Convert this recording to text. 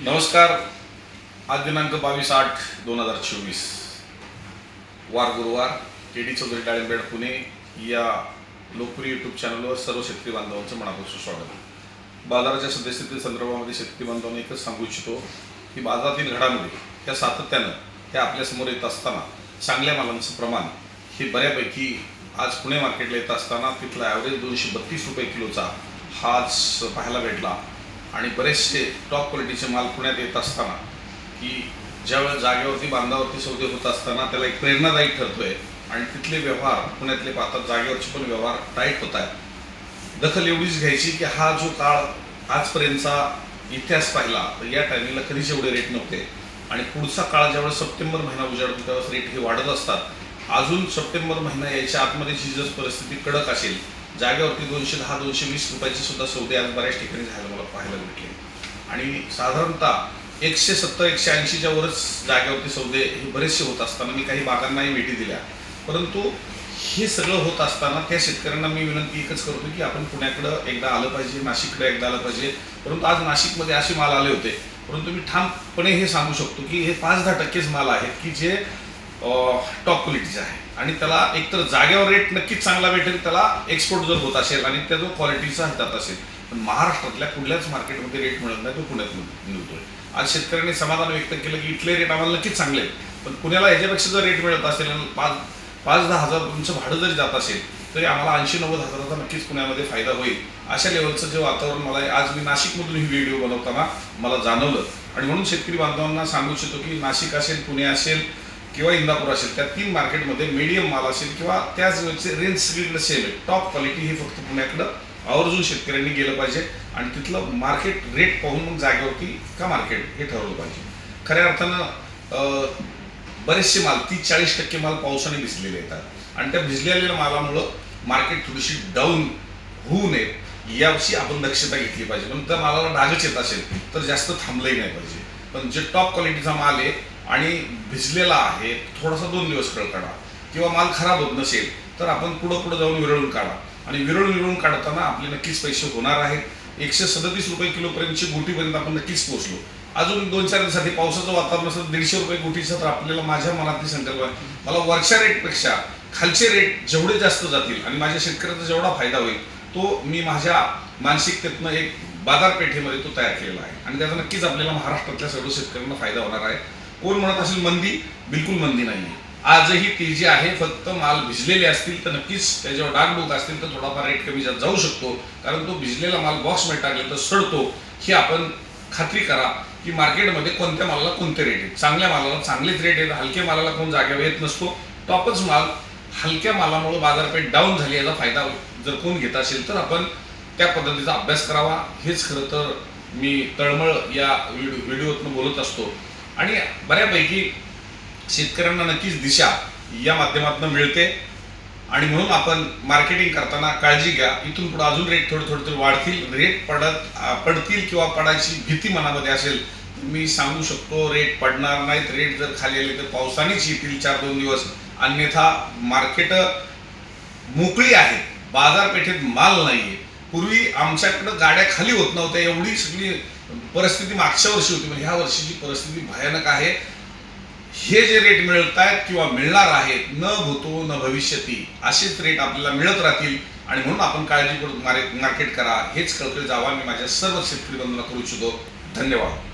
नमस्कार. आज दिनांक बावीस आठ दोन हजार चोवीस. वार गुरुवार के डी चौधरी डाळिंबेड पुणे या लोकप्रिय यूट्यूब चॅनलवर सर्व शेतकरी बांधवांचं मनापासून स्वागत. बाजाराच्या सद्यस्थिती संदर्भामध्ये शेतकरी बांधवांना एकच सांगू इच्छितो की बाजारातील घडामोडी त्या सातत्यानं त्या आपल्यासमोर येत असताना चांगल्या मालांचं प्रमाण हे बऱ्यापैकी आज पुणे मार्केटला येत असताना तिथला ॲव्हरेज दोनशे बत्तीस रुपये किलोचा हा आज पाहायला भेटला. आणि बरेचसे टॉप क्वालिटीचे माल पुण्यात येत असताना की ज्यावेळेस जागेवरती बांधावरती सौदे होत असताना त्याला एक प्रेरणादायी ठरतोय आणि तिथले व्यवहार पुण्यातले पाहतात जागेवरचे पण व्यवहार टाईट होत आहेत. दखल एवढीच घ्यायची की हा जो काळ आजपर्यंतचा इतिहास पाहिला तर या टायमिंगला कधीच एवढे रेट नव्हते. आणि पुढचा काळ ज्यावेळेस सप्टेंबर महिना उजाडतो त्यावेळेस रेट हे वाढत असतात. अजून सप्टेंबर महिना यायच्या आतमध्ये जर परिस्थिती कडक असेल जागेवरती दोनशे दहा दोनशे वीस रुपयाचे सुद्धा सौदे आज बऱ्याच ठिकाणी झाले मला पाहायला भेटले. आणि साधारणतः एकशे सत्तर एकशे ऐंशीच्या वरच जागेवरती सौदे हे बरेचसे होत असताना मी काही बागांनाही भेटी दिल्या. परंतु हे सगळं होत असताना त्या शेतकऱ्यांना मी विनंती एकच करतो की आपण पुण्याकडं एकदा आलं पाहिजे नाशिककडे एकदा आलं पाहिजे. परंतु आज नाशिकमध्ये असे माल आले होते. परंतु मी ठामपणे हे सांगू शकतो की हे पाच दहा टक्केच माल आहेत की जे टॉप क्वालिटीचा आहे. आणि त्याला एकतर जागेवर रेट नक्कीच चांगला भेटेल त्याला एक्सपोर्ट जर होत असेल आणि त्या जो क्वालिटीचा हातात असेल पण महाराष्ट्रातल्या कुठल्याच मार्केटमध्ये रेट मिळत नाही तो पुण्यात मिळतोय. आज शेतकऱ्यांनी समाधान व्यक्त केलं की इथले रेट आम्हाला नक्कीच चांगले आहेत. पण पुण्याला याच्यापेक्षा जर रेट मिळत असेल आणि पाच पाच दहा हजार तुमचं भाडं जरी जात असेल तरी आम्हाला ऐंशी नव्वद हजाराचा नक्कीच पुण्यामध्ये फायदा होईल. अशा लेवलचं जे वातावरण मला आज मी नाशिकमधून ही व्हिडिओ बनवताना मला जाणवलं. आणि म्हणून शेतकरी बांधवांना सांगू इच्छितो की नाशिक असेल पुणे असेल किंवा इंदापूर असेल त्या तीन मार्केटमध्ये मीडियम माल असेल किंवा त्याच वेळचे रेंज सगळीकडे सेम आहे. टॉप क्वालिटी ही फक्त पुण्याकडं आवर्जून शेतकऱ्यांनी गेलं पाहिजे आणि तिथलं मार्केट रेट पाहून मग जागेवरती का मार्केट हे ठरवलं पाहिजे. खऱ्या अर्थानं बरेचसे माल तीस चाळीस टक्के माल पावसाने भिजलेले येतात. आणि त्या भिजलेल्या मालामुळं मार्केट थोडीशी डाऊन होऊ नये याविषयी आपण दक्षता घेतली पाहिजे. पण त्या मालाला डागच येत असेल तर जास्त थांबलंही नाही पाहिजे. पण जे टॉप क्वालिटीचा माल आहे आणि भिजलेला आहे थोडासा दोन दिवस कळ काढा किंवा माल खराब होत नसेल तर आपण पुढं पुढं जाऊन विरळून काढा. आणि विरळून विरळून काढताना आपले नक्कीच पैसे होणार आहेत. एकशे सदतीस रुपये किलोपर्यंतची गोटीपर्यंत आपण नक्कीच पोहोचलो. अजून दोन चार दिवसासाठी पावसाचं वातावरण असतं दीडशे रुपये गोटीचं तर आपल्याला माझ्या मनातली संकल्प आहे. मला वरच्या रेटपेक्षा खालचे रेट जेवढे जास्त जातील आणि माझ्या शेतकऱ्याचा जेवढा फायदा होईल तो मी माझ्या मानसिकतेतनं एक बाजारपेठेमध्ये तो तयार केलेला आहे. आणि त्याचा नक्कीच आपल्याला महाराष्ट्रातल्या सर्व शेतकऱ्यांना फायदा होणार आहे. कोण म्हणत असेल मंदी? बिलकुल मंदी नाही आहे आजही ती जी आहे फक्त माल भिजलेले असतील तर नक्कीच त्याच्यावर डागडूक असतील तर थोडाफार रेट कमी जास्त जाऊ शकतो. कारण तो भिजलेला माल बॉक्समध्ये टाकला तर सडतो. ही आपण खात्री करा की मार्केटमध्ये कोणत्या मालाला कोणते रेट आहेत. चांगल्या मालाला चांगलेच रेट आहेत. हलक्या मालाला कोण जागेवर येत नसतो. टॉपच माल हलक्या मालामुळे बाजारपेठ डाऊन झाली याचा फायदा जर कोण घेत असेल तर आपण त्या पद्धतीचा अभ्यास करावा. हेच खरं तर मी तळमळ या व्हिडिओ व्हिडिओतनं बोलत असतो. आणि बऱ्यापैकी शेतकऱ्यांना नक्कीच दिशा या माध्यमातून मिळते. आणि म्हणून आपण मार्केटिंग करताना काळजी घ्या. इथून पुढे अजून रेट थोडे थोडे थोडे वाढतील. रेट पडत पडतील किंवा पडायची भीती मनामध्ये असेल मी सांगू शकतो रेट पडणार नाहीत. रेट जर खाली आले तर पावसानेच येतील चार दोन दिवस. अन्यथा मार्केट मोकळी आहे. बाजारपेठेत माल नाही आहे पूर्वी आमच्याकडं गाड्या खाली होत नव्हत्या. एवढी सगळी परिस्थिती मागच्या वर्षी होती म्हणजे ह्या वर्षीची परिस्थिती भयानक आहे. हे जे रेट मिळत आहेत किंवा मिळणार आहेत न भूतो न भविष्यती असेच रेट आपल्याला मिळत राहतील. आणि म्हणून आपण काळजीपूर्वक मार्केट करा. हेच कळकळी जावा मी माझ्या सर्व शेतकरी बंधूंना करू इच्छितो. धन्यवाद.